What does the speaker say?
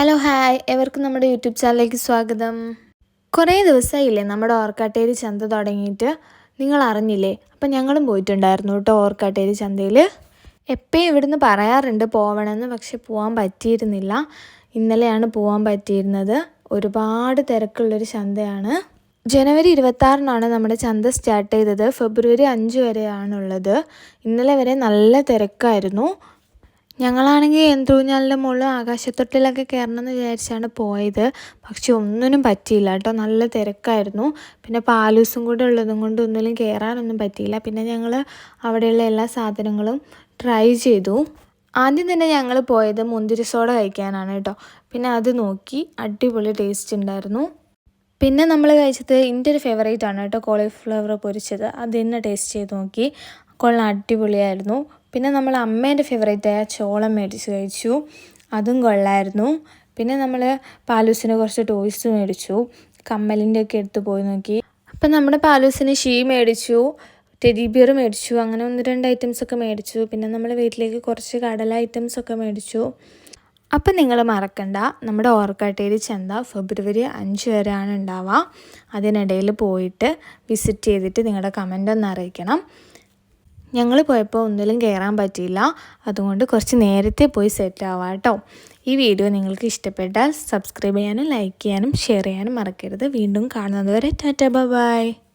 Hello hi എവർക്കും നമ്മുടെ YouTube ചാനലിലേക്ക് സ്വാഗതം. കുറേ ദിവസമായില്ലേ നമ്മുടെ ഓർക്കാട്ടേരി ചന്ത തുടങ്ങിയിട്ട്. നിങ്ങൾ അറിഞ്ഞില്ലേ? അപ്പം ഞങ്ങളും പോയിട്ടുണ്ടായിരുന്നു കേട്ടോ ഓർക്കാട്ടേരി ചന്തയിൽ എപ്പോഴും ഇവിടുന്ന് പറയാറുണ്ട് പോവണമെന്ന് പക്ഷെ പോകാൻ പറ്റിയിരുന്നില്ല. ഇന്നലെയാണ് പോകാൻ പറ്റിയിരുന്നത്. ഒരുപാട് തിരക്കുള്ളൊരു ചന്തയാണ്. ജനുവരി ഇരുപത്താറിനാണ് നമ്മുടെ ചന്ത സ്റ്റാർട്ട് ചെയ്തത്. ഫെബ്രുവരി അഞ്ച് വരെയാണുള്ളത്. ഇന്നലെ വരെ നല്ല തിരക്കായിരുന്നു. ഞങ്ങളാണെങ്കിൽ എന്തൂഞ്ഞാലിന്റെ മുകളിൽ ആകാശത്തൊട്ടിലൊക്കെ കയറണം എന്ന് വിചാരിച്ചാണ് പോയത്. പക്ഷെ ഒന്നിനും പറ്റിയില്ല കേട്ടോ. നല്ല തിരക്കായിരുന്നു. പിന്നെ പാലൂസും കൂടെ ഉള്ളതും കൊണ്ട് ഒന്നിലും കയറാനൊന്നും പറ്റിയില്ല. പിന്നെ ഞങ്ങൾ അവിടെയുള്ള എല്ലാ സാധനങ്ങളും ട്രൈ ചെയ്തു. ആദ്യം തന്നെ ഞങ്ങൾ പോയത് മുന്തിരി സോഡ കഴിക്കാനാണ് കേട്ടോ. പിന്നെ അത് നോക്കി അടിപൊളി ടേസ്റ്റ് ഉണ്ടായിരുന്നു. പിന്നെ നമ്മൾ കഴിച്ചത് എന്റെ ഒരു ഫേവറേറ്റ് ആണ് കേട്ടോ. കോളിഫ്ലവർ പൊരിച്ചത്. അത് തന്നെ ടേസ്റ്റ് ചെയ്ത് നോക്കി. കൊള്ളാം അടിപൊളിയായിരുന്നു. പിന്നെ നമ്മൾ അമ്മേന്റെ ആയ ചോളം മേടിച്ച് കഴിച്ചു. അതും കൊള്ളായിരുന്നു. പിന്നെ നമ്മൾ പാലൂസിന് കുറച്ച് ടോയ്സ് മേടിച്ചു. കമ്മലിന്റെ ഒക്കെ എടുത്ത് പോയി നോക്കി. അപ്പം നമ്മുടെ പാലൂസിന് ഷീ മേടിച്ചു. ടെഡി ബിയർ മേടിച്ചു. അങ്ങനെ ഒന്ന് രണ്ട് ഐറ്റംസ് ഒക്കെ മേടിച്ചു. പിന്നെ നമ്മൾ വീട്ടിലേക്ക് കുറച്ച് കടല ഐറ്റംസ് ഒക്കെ മേടിച്ചു. അപ്പം നിങ്ങൾ മറക്കണ്ട. നമ്മുടെ ഓർക്കാട്ടേരി ചന്ത ഫെബ്രുവരി അഞ്ച് വരെയാണ് ഉണ്ടാവുക. അതിനിടയിൽ പോയിട്ട് വിസിറ്റ് ചെയ്തിട്ട് നിങ്ങളുടെ കമന്റ് ഒന്ന് അറിയിക്കണം. ഞങ്ങൾ പോയപ്പോൾ ഒന്നിലും കയറാൻ പറ്റിയില്ല. അതുകൊണ്ട് കുറച്ച് നേരത്തെ പോയി സെറ്റ് ആവാം കേട്ടോ. ഈ വീഡിയോ നിങ്ങൾക്ക് ഇഷ്ടപ്പെട്ടാൽ സബ്സ്ക്രൈബ് ചെയ്യാനും ലൈക്ക് ചെയ്യാനും ഷെയർ ചെയ്യാനും മറക്കരുത്. വീണ്ടും കാണുന്നതുവരെ ടാറ്റ ബൈ